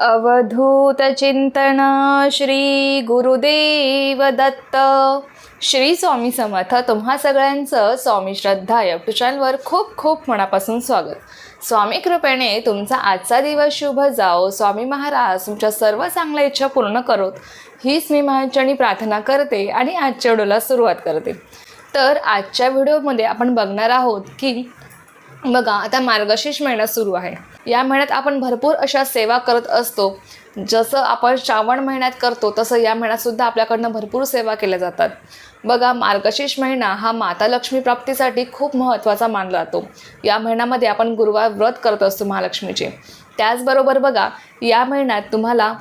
अवधूत चिंतन श्री गुरुदेव दत्त. श्री स्वामी समर्थ तुम्हा सगळ्यांचं स्वामी श्रद्धा यूट्यूब चॅनलवर खूप खूप मनापासून स्वागत. स्वामी कृपेने तुमचा आजचा दिवस शुभ जाओ. स्वामी महाराज तुमच्या सर्व चांगल्या इच्छा पूर्ण करोत. हीच मी महाचणी प्रार्थना करते आणि आजच्या व्हिडिओला सुरुवात करते. तर आजच्या व्हिडिओमध्ये आपण बघणार आहोत की बघा आता मार्गशीर्ष महिना सुरू आहे. या महिन्यात आपण भरपूर अशा सेवा करत असतो. जसं आपण श्रावण महिन्यात करतो तसं या महिन्यातसुद्धा आपल्याकडनं भरपूर सेवा केल्या जातात. बघा मार्गशीर्ष महिना हा माता लक्ष्मी प्राप्तीसाठी खूप महत्त्वाचा मानला जातो. या महिन्यामध्ये आपण गुरुवार व्रत करत असतो महालक्ष्मीचे. त्याचबरोबर बघा या महिन्यात तुम्हाला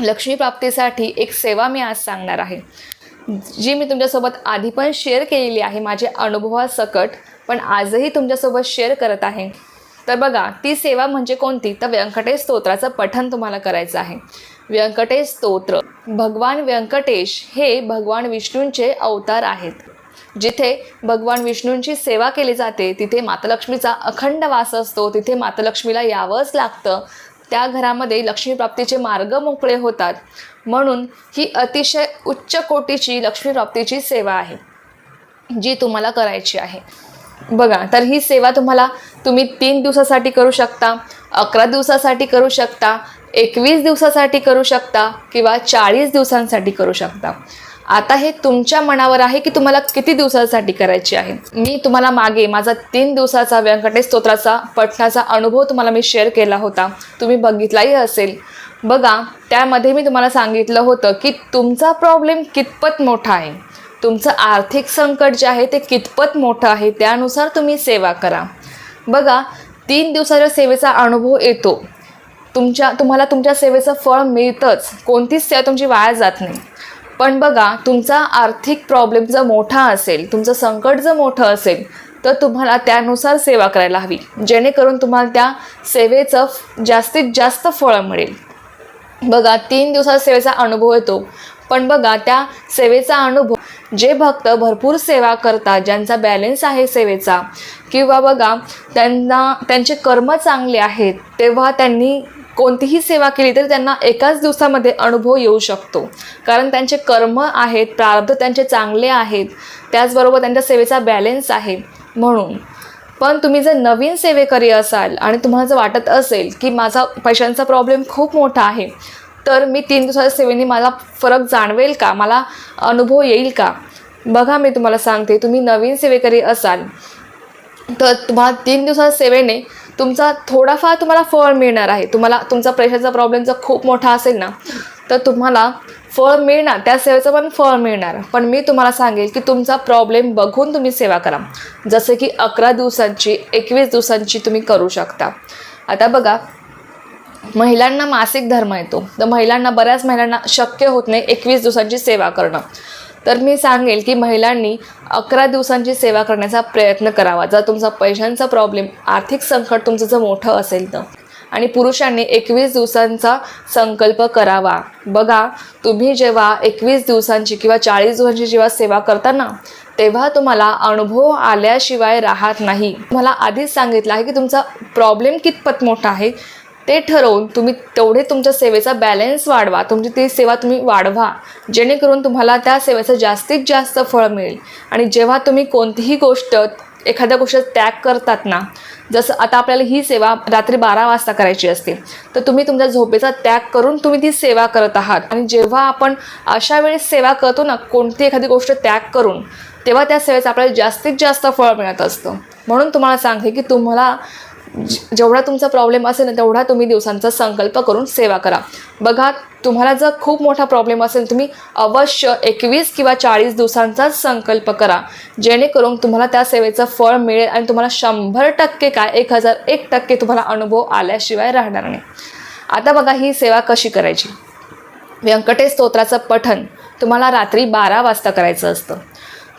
लक्ष्मी प्राप्तीसाठी एक सेवा मी आज सांगणार आहे. जी मी तुमच्यासोबत आधी पण शेअर केलेली आहे माझे अनुभवासकट पण आजही तुमच्यासोबत शेअर करत आहे. तर बघा ती सेवा म्हणजे कोणती? तर व्यंकटेश स्तोत्राचं पठन तुम्हाला करायचं आहे. व्यंकटेश स्तोत्र. भगवान व्यंकटेश हे भगवान विष्णूंचे अवतार आहेत. जिथे भगवान विष्णूंची सेवा केली जाते तिथे मातालक्ष्मीचा अखंड वास असतो तिथे मातालक्ष्मीला यावंच लागतं. त्या घरामध्ये लक्ष्मीप्राप्तीचे मार्ग मोकळे होतात. म्हणून ही अतिशय उच्च कोटीची लक्ष्मीप्राप्तीची सेवा आहे जी तुम्हाला करायची आहे. बघा तर ही सेवा तुम्हाला तुम्ही तीन दिवसासाठी करू शकता अकरा दिवसासाठी करू शकता एकवीस दिवसासाठी करू शकता किंवा चाळीस दिवसांसाठी करू शकता. आता हे तुमच्या मनावर आहे की तुम्हाला किती दिवसासाठी करायची आहे? मी तुम्हाला मागे माझा तीन दिवसाचा व्यंकटेश स्तोत्राचा पठणाचा अनुभव तुम्हाला मी शेअर केला होता. तुम्ही बघितलाही असेल. बघा त्यामध्ये मी तुम्हाला सांगितलं होतं की तुमचा प्रॉब्लेम कितपत मोठा आहे? तुमचं आर्थिक संकट जे आहे ते कितपत मोठं आहे त्यानुसार तुम्ही सेवा करा. बघा तीन दिवसाच्या सेवेचा अनुभव येतो. तुमच्या तुम्हाला तुमच्या सेवेचं फळ मिळतंच. कोणतीच सेवा तुमची वाया जात नाही. पण बघा तुमचा आर्थिक प्रॉब्लेम जर मोठा असेल तुमचं संकट जर मोठं असेल तर तुम्हाला त्यानुसार सेवा करायला हवी. जेणेकरून तुम्हाला त्या सेवेचं जास्तीत जास्त फळ मिळेल. बघा तीन दिवसात सेवेचा अनुभव येतो. पण बघा त्या सेवेचा अनुभव जे भक्त भरपूर सेवा करतात ज्यांचा बॅलेन्स आहे सेवेचा किंवा बघा त्यांना त्यांचे कर्म चांगले आहेत तेव्हा त्यांनी कोणतीही सेवा केली तरी त्यांना एकाच दिवसामध्ये अनुभव येऊ शकतो. कारण त्यांचे कर्म आहेत प्रारब्ध त्यांचे चांगले आहेत त्याचबरोबर त्यांच्या सेवेचा बॅलेन्स आहे. म्हणून पण तुम्ही जर नवीन सेवेकरी असाल आणि तुम्हाला जर वाटत असेल की माझा पैशांचा प्रॉब्लेम खूप मोठा आहे तर मी तीन दिवसाच्या सेवेने मला फरक जाणवेल का? मला अनुभव येईल का? बघा मी तुम्हाला सांगते तुम्ही नवीन सेवेकरी असाल तर तुम्हाला तीन दिवसाच्या सेवेने तुमचा थोडाफार तुम्हाला फळ मिळणार आहे. तुम्हाला तुमचा प्रेशरचा प्रॉब्लेम जर खूप मोठा असेल ना तर तुम्हाला फळ मिळणार त्या सेवेचं पण फळ मिळणार. पण मी तुम्हाला सांगेल की तुमचा प्रॉब्लेम बघून तुम्ही सेवा करा. जसे की अकरा दिवसांची एकवीस दिवसांची तुम्ही करू शकता. आता बघा महिलांना मासिक धर्म येतो. तर महिलांना बऱ्याच महिलांना शक्य होत नाही एकवीस दिवसांची सेवा करणं. तर मी सांगेल की महिलांनी अकरा दिवसांची सेवा करण्याचा प्रयत्न करावा. जर तुमचा पैशांचा प्रॉब्लेम आर्थिक संकट तुमचं जर मोठं असेल तर. आणि पुरुषांनी एकवीस दिवसांचा संकल्प करावा. बघा तुम्ही जेव्हा एकवीस दिवसांची किंवा चाळीस दिवसांची जेव्हा सेवा करता ना तेव्हा तुम्हाला अनुभव आल्याशिवाय राहत नाही. मला आधीच सांगितलं आहे की तुमचा प्रॉब्लेम कितपत मोठा आहे. ते ठरवून तुम्ही तेवढे तुमच्या सेवेचा बॅलन्स वाढवा. तुमची ती सेवा तुम्ही वाढवा. जेणेकरून तुम्हाला त्या सेवेचं जास्तीत जास्त फळ मिळेल. आणि जेव्हा तुम्ही कोणतीही गोष्ट एखाद्या गोष्ट त्याग करतात ना जसं आता आपल्याला ही सेवा रात्री बारा वाजता करायची असते तर तुम्ही तुमच्या झोपेचा त्याग करून तुम्ही ती सेवा करत आहात. आणि जेव्हा आपण अशा वेळेस सेवा करतो ना कोणती एखादी गोष्ट त्याग करून तेव्हा त्या सेवेचं आपल्याला जास्तीत जास्त फळ मिळत असतं. म्हणून तुम्हाला सांगते की तुम्हाला जेवढा तुमचा प्रॉब्लेम असेल ना तेवढा तुम्ही दिवसांचा संकल्प करून सेवा करा. बघा तुम्हाला जर खूप मोठा प्रॉब्लेम असेल तुम्ही अवश्य एकवीस किंवा चाळीस दिवसांचाच संकल्प करा. जेणेकरून तुम्हाला त्या सेवेचं फळ मिळेल आणि तुम्हाला शंभर टक्के काय एक हजार एक टक्के तुम्हाला अनुभव आल्याशिवाय राहणार नाही. आता बघा ही सेवा कशी करायची? व्यंकटेश स्तोत्राचं पठण तुम्हाला रात्री बारा वाजता करायचं असतं.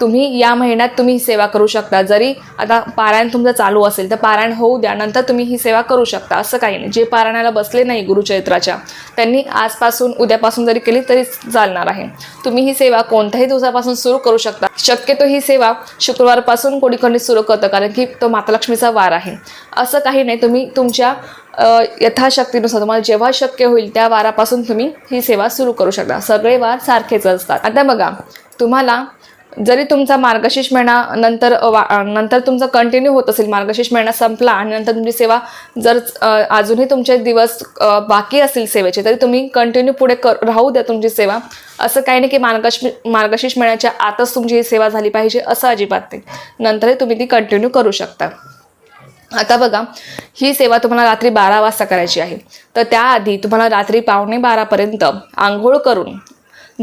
तुम्ही या महिन्यात तुम्ही सेवा करू शकता. जरी आता पारायण तुमचं चालू असेल तर पारायण होऊ द्या नंतर तुम्ही ही सेवा करू शकता. असं काही नाही. जे पारायणाला बसले नाही गुरुचरित्राच्या त्यांनी आजपासून उद्यापासून जरी केली तरी चालणार आहे. तुम्ही ही सेवा कोणत्याही दिवसापासून सुरू करू शकता. शक्यतो ही सेवा शुक्रवारपासून कोणी कोणी सुरू करतं कारण की तो मातालक्ष्मीचा वार आहे. असं काही नाही. तुम्ही तुमच्या यथाशक्तीनुसार तुम्हाला जेव्हा शक्य होईल त्या वारापासून तुम्ही ही सेवा सुरू करू शकता. सगळे वार सारखेच असतात. आता बघा तुम्हाला जरी तुमचा मार्गशीर्ष महिना नंतर वा नंतर तुमचं कंटिन्यू होत असेल मार्गशीर्ष महिना संपला आणि नंतर तुमची सेवा जर अजूनही तुमचे दिवस बाकी असतील सेवेचे तरी तुम्ही कंटिन्यू पुढे कर राहू द्या तुमची सेवा. असं काही नाही की मार्गश मार्गशीर्ष महिन्याच्या आतच तुमची ही सेवा झाली पाहिजे असं अजिबात नाही. नंतरही तुम्ही ती कंटिन्यू करू शकता. आता बघा ही सेवा तुम्हाला रात्री बारा वाजता करायची आहे. तर त्याआधी तुम्हाला रात्री पावणे बारापर्यंत आंघोळ करून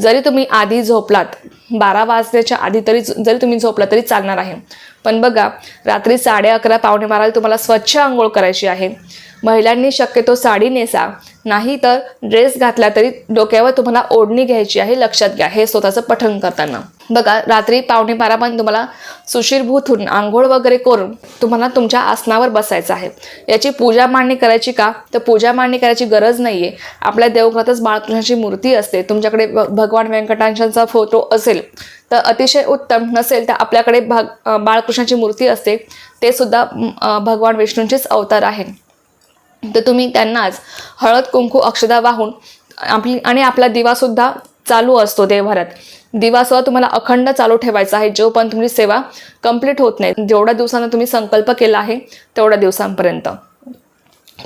जरी तुम्ही आधी झोपलात बारा वाजण्याच्या आधी तरी जरी तुम्ही झोपला तरी चालणार आहे. पण बघा रात्री साडे अकरा पावणे बाराला तुम्हाला स्वच्छ आंघोळ करायची आहे. महिलांनी शक्यतो साडी नेसा नाही तर ड्रेस घातला तरी डोक्यावर तुम्हाला ओढणी घ्यायची आहे लक्षात घ्या. हे स्वतःचं पठण करताना. बघा रात्री पावणे बारापर्यंत तुम्हाला सुशीरभूत होऊन आंघोळ वगैरे करून तुम्हाला तुमच्या आसनावर बसायचं आहे. याची पूजा मांडणी करायची का? तर पूजा मांडणी करायची गरज नाही आहे आपल्या देवघरातच बाळकृष्णाची मूर्ती असते. तुमच्याकडे भ- भगवान व्यंकटांशांचा फोटो असेल तर अतिशय उत्तम. नसेल तर आपल्याकडे भाग बाळकृष्णाची मूर्ती असते ते सुद्धा भगवान विष्णूंचेच अवतार आहे. तर तुम्ही त्यांनाच हळद कुंकू अक्षदा वाहून आपली आणि आपला दिवासुद्धा चालू असतो देवभरात दिवासुद्धा तुम्हाला अखंड चालू ठेवायचा आहे. जोपर्यंत तुमची सेवा कंप्लीट होत नाही जेवढ्या दिवसांना तुम्ही संकल्प केला आहे तेवढ्या दिवसांपर्यंत.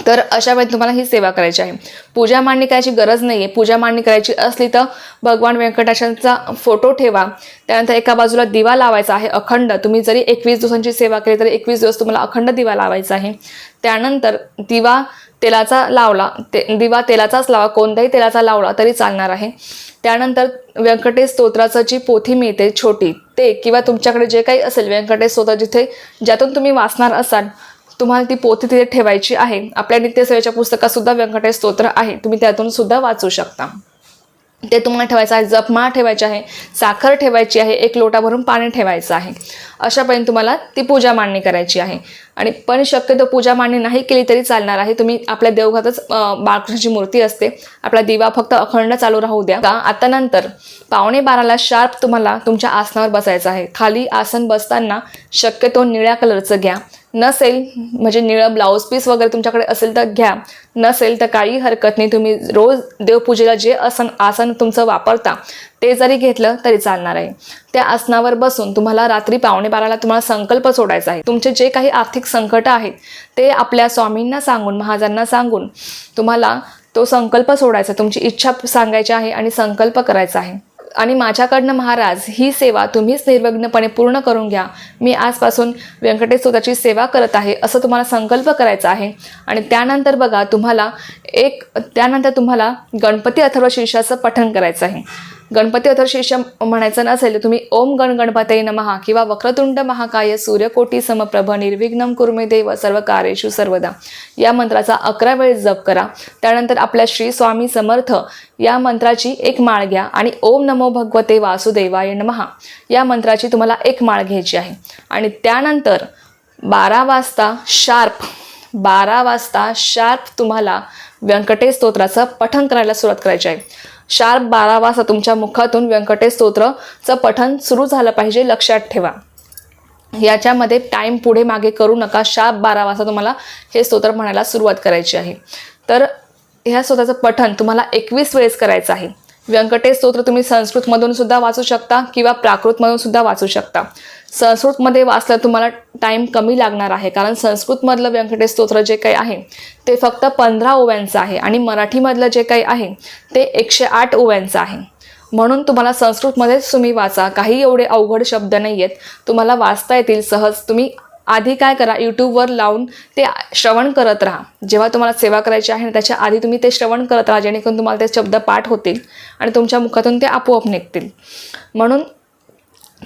तर अशा वेळी तुम्हाला ही सेवा करायची आहे. पूजा मांडणी करायची गरज नाही आहे पूजा मांडणी करायची असली तर भगवान व्यंकटेशांचा फोटो ठेवा. त्यानंतर एका बाजूला दिवा लावायचा आहे अखंड. तुम्ही जरी एकवीस दिवसांची सेवा केली तरी एकवीस दिवस तुम्हाला अखंड दिवा लावायचा आहे. त्यानंतर दिवा तेलाचा लावला. ते दिवा तेलाचाच लावा. कोणत्याही तेलाचा लावला तरी चालणार आहे. त्यानंतर व्यंकटेश स्तोत्राचं जी पोथी मिळते छोटी. ते किंवा तुमच्याकडे जे काही असेल व्यंकटेश स्तोत्र जिथे ज्यातून तुम्ही वाचणार असाल तुम्हाला ती पोथी तिथे ठेवायची आहे. आपल्या नित्यसेवेच्या पुस्तकात सुद्धा व्यंकटेश स्तोत्र आहे. तुम्ही त्यातून सुद्धा वाचू शकता. ते तुम्हाला ठेवायचं आहे. जपमाळ ठेवायची आहे. साखर ठेवायची आहे. एक लोटा भरून पाणी ठेवायचं आहे. अशापर्यंत तुम्हाला ती पूजा मांडणी करायची आहे. आणि पण शक्यतो पूजा मांडणी नाही केली तरी चालणार आहे. तुम्ही आपल्या देवघातच बाळकृष्णाची मूर्ती असते. आपला दिवा फक्त अखंड चालू राहू द्या. का? आता नंतर पावणे बाराला शार्प तुम्हाला तुमच्या आसनावर बसायचं आहे. खाली आसन बसताना शक्यतो निळ्या कलरचं घ्या. नसेल म्हणजे निळं ब्लाऊज पीस वगैरे तुमच्याकडे असेल तर घ्या. नसेल तर काही हरकत नाही तुम्ही रोज देवपूजेला जे आसन आसन तुमचं वापरता ते जरी घेतलं तरी चालणार आहे. त्या आसनावर बसून तुम्हाला रात्री पावणे बाराला तुम्हाला संकल्प सोडायचा आहे. तुमचे जे काही आर्थिक संकट आहेत ते आपल्या स्वामींना सांगून महाजांना सांगून तुम्हाला तो संकल्प सोडायचा तुमची इच्छा सांगायची आहे आणि संकल्प करायचा आहे. आणि माझ्याकडनं महाराज ही सेवा तुम्हीच निर्विघ्नपणे पूर्ण करून घ्या. मी आजपासून व्यंकटेश स्तोत्राची सेवा करत आहे असं तुम्हाला संकल्प करायचा आहे. आणि त्यानंतर बघा तुम्हाला एक त्यानंतर तुम्हाला गणपती अथर्व शीर्षाचं पठण करायचं आहे. गणपती अथर्शीर्ष म्हणायचं नसेल तर तुम्ही ओम गण गणपतये नमहा किंवा वक्रतुंड महाकाय सूर्यकोटी समप्रभ निर्विघ्नम कुर्मे देव सर्व कार्येशु सर्वदा. या मंत्राचा अकरा वेळ जप करा. त्यानंतर आपल्या श्री स्वामी समर्थ या मंत्राची एक माळ घ्या आणि ओम नमो भगवते वासुदेवाय नमहा या मंत्राची तुम्हाला एक माळ घ्यायची आहे. आणि त्यानंतर बारा वाजता शार्प बारा वाजता शार्प तुम्हाला व्यंकटेश स्तोत्राचं पठण करायला सुरुवात करायची आहे. शार्प बारा वाजता तुमच्या मुखातून व्यंकटेश स्तोत्रचं पठन सुरू झालं पाहिजे लक्षात ठेवा. याच्यामध्ये टाईम पुढे मागे करू नका. शार्प बारा वाजता तुम्हाला हे स्तोत्र म्हणायला सुरुवात करायची आहे. तर ह्या स्तोत्राचं पठन तुम्हाला एकवीस वेळेस करायचं आहे. व्यंकटेश स्तोत्र तुम्ही संस्कृतमधून सुद्धा वाचू शकता किंवा प्राकृतमधून सुद्धा वाचू शकता. संस्कृतमध्ये वाचलं तुम्हाला टाईम कमी लागणार आहे. कारण संस्कृतमधलं व्यंकटेश स्तोत्र जे काही आहे ते फक्त पंधरा ओव्यांचं आहे आणि मराठीमधलं जे काही आहे ते एकशे आठ ओव्यांचं आहे. म्हणून तुम्हाला संस्कृतमध्येच तुम्ही वाचा. काही एवढे अवघड शब्द नाही आहेत तुम्हाला वाचता येतील सहज. तुम्ही आधी काय करा यूट्यूबवर लावून ते श्रवण करत राहा. जेव्हा तुम्हाला सेवा करायची आहे ना त्याच्या आधी तुम्ही ते श्रवण करत राहा. जेणेकरून तुम्हाला ते शब्द पाठ होतील आणि तुमच्या मुखातून ते आपोआप निघतील. म्हणून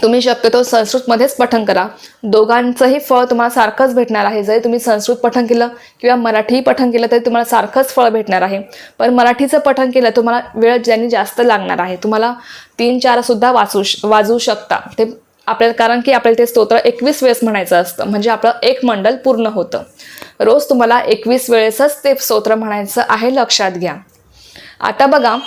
तुम्ही शक्यतो संस्कृतमध्येच पठण करा. दोघांचंही फळ तुम्हाला सारखंच भेटणार आहे. जरी तुम्ही संस्कृत पठण केलं किंवा मराठीही पठण केलं तरी तुम्हाला सारखंच फळ भेटणार आहे. पण मराठीचं पठण केलं तुम्हाला वेळ ज्यांनी जास्त लागणार आहे तुम्हाला तीन चारसुद्धा वाचू श- वाजवू शकता. ते आपल्याला कारण की आपल्याला ते स्तोत्र एकवीस वेळेस म्हणायचं असतं. म्हणजे आपलं एक मंडल पूर्ण होतं. रोज तुम्हाला एकवीस वेळेसच ते स्तोत्र म्हणायचं आहे लक्षात घ्या. आता बघा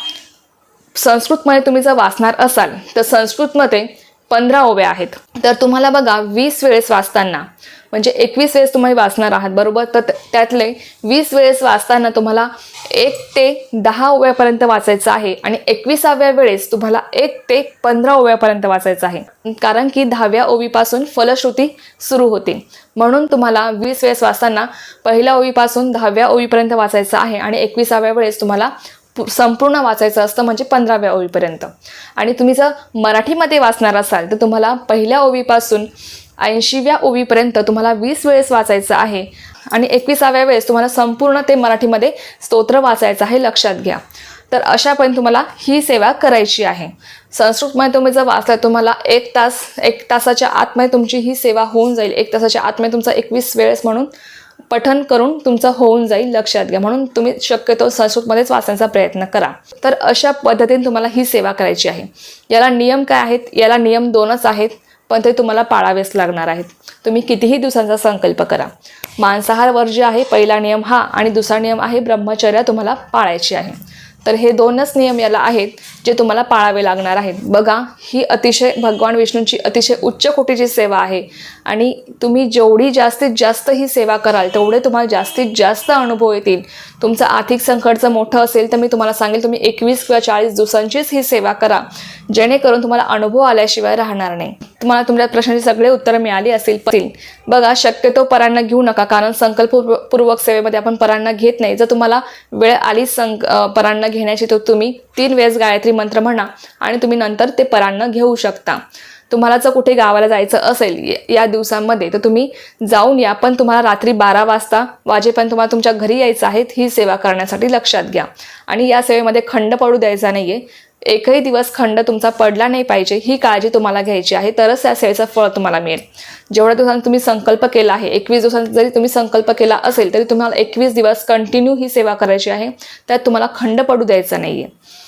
संस्कृतमध्ये तुम्ही जर वाचणार असाल तर संस्कृतमध्ये पंधरा ओव्या आहेत. तर तुम्हाला बघा वीस वेळेस वाचताना म्हणजे एकवीस वेळेस तुम्ही वाचणार आहात बरोबर? तर त्यातले वीस वेळेस वाचताना तुम्हाला एक ते दहा ओव्यापर्यंत वाचायचं आहे आणि एकविसाव्या वेळेस तुम्हाला एक ते पंधरा ओव्यापर्यंत वाचायचं आहे. कारण की दहाव्या ओवीपासून फलश्रुती सुरू होते. म्हणून तुम्हाला वीस वेळेस वाचताना पहिल्या ओवीपासून दहाव्या ओवीपर्यंत वाचायचं आहे आणि एकविसाव्या वेळेस तुम्हाला संपूर्ण वाचायचं असतं म्हणजे पंधराव्या ओवीपर्यंत आणि तुम्ही जर मराठीमध्ये वाचणार असाल तर तुम्हाला पहिल्या ओवीपासून ऐंशीव्या ओवीपर्यंत तुम्हाला वीस वेळेस वाचायचं आहे. आणि एकविसाव्या वेळेस तुम्हाला संपूर्ण ते मराठीमध्ये स्तोत्र वाचायचं आहे लक्षात घ्या. तर अशापर्यंत तुम्हाला ही सेवा करायची आहे. संस्कृतमध्ये तुम्ही जर वाचलं तुम्हाला एक तास एक तासाच्या आतमध्ये तुमची ही सेवा होऊन जाईल. एक तासाच्या आतमध्ये तुमचा एकवीस वेळेस म्हणून पठन करून तुमचं होऊन जाईल लक्षात घ्या. म्हणून तुम्ही शक्यतो संस्कृतमध्येच वाचण्याचा प्रयत्न करा. तर अशा पद्धतीने तुम्हाला ही सेवा करायची आहे. याला नियम काय आहेत? याला नियम दोनच आहेत पण ते तुम्हाला पाळावेच लागणार आहेत. तुम्ही कितीही दिवसांचा संकल्प करा. मांसाहार वर्ज्य आहे पहिला नियम हा आणि दुसरा नियम आहे ब्रह्मचर्या तुम्हाला पाळायची आहे. तर हे दोनच नियम याला आहेत जे तुम्हाला पाळावे लागणार आहेत. बघा ही अतिशय भगवान विष्णूंची अतिशय उच्च कोटीची सेवा आहे. आणि तुम्ही जेवढी जास्तीत जास्त ही सेवा कराल तेवढे तुम्हाला जास्तीत जास्त अनुभव येतील. तुमचं आर्थिक संकट जर मोठं असेल तर मी तुम्हाला सांगेल तुम्ही एकवीस किंवा चाळीस दिवसांचीच ही सेवा करा. जेणेकरून तुम्हाला अनुभव आल्याशिवाय राहणार नाही. तुम्हाला तुमच्या प्रश्नाची सगळे उत्तरं मिळाली असेल बघा शक्यतो परांना घेऊ नका कारण संकल्पपूर्वक सेवेमध्ये आपण परांना घेत नाही. जर तुम्हाला वेळ आली संक परांना घेण्याची तर तुम्ही तीन वेळेस गायत्री मंत्र म्हणा आणि तुम्ही नंतर ते परांना घेऊ शकता. तुम्हाला जर कुठे गावाला जायचं असेल या दिवसांमध्ये तर तुम्ही जाऊन या पण तुम्हाला रात्री बारा वाजता वाजेपर्यंत तुम्हाला तुमच्या घरी यायचं आहे ही सेवा करण्यासाठी लक्षात घ्या. आणि या सेवेमध्ये खंड पडू द्यायचा नाही आहे एकही दिवस खंड तुमचा पडला नाही पाहिजे ही काळजी तुम्हाला घ्यायची आहे तरच त्या सेवेचं फळ तुम्हाला मिळेल. जेवढ्या दिवसांत तुम्ही संकल्प केला आहे एकवीस दिवसांचा जरी तुम्ही संकल्प केला असेल तरी तुम्हाला एकवीस दिवस कंटिन्यू ही सेवा करायची आहे त्यात तुम्हाला खंड पडू द्यायचा नाही आहे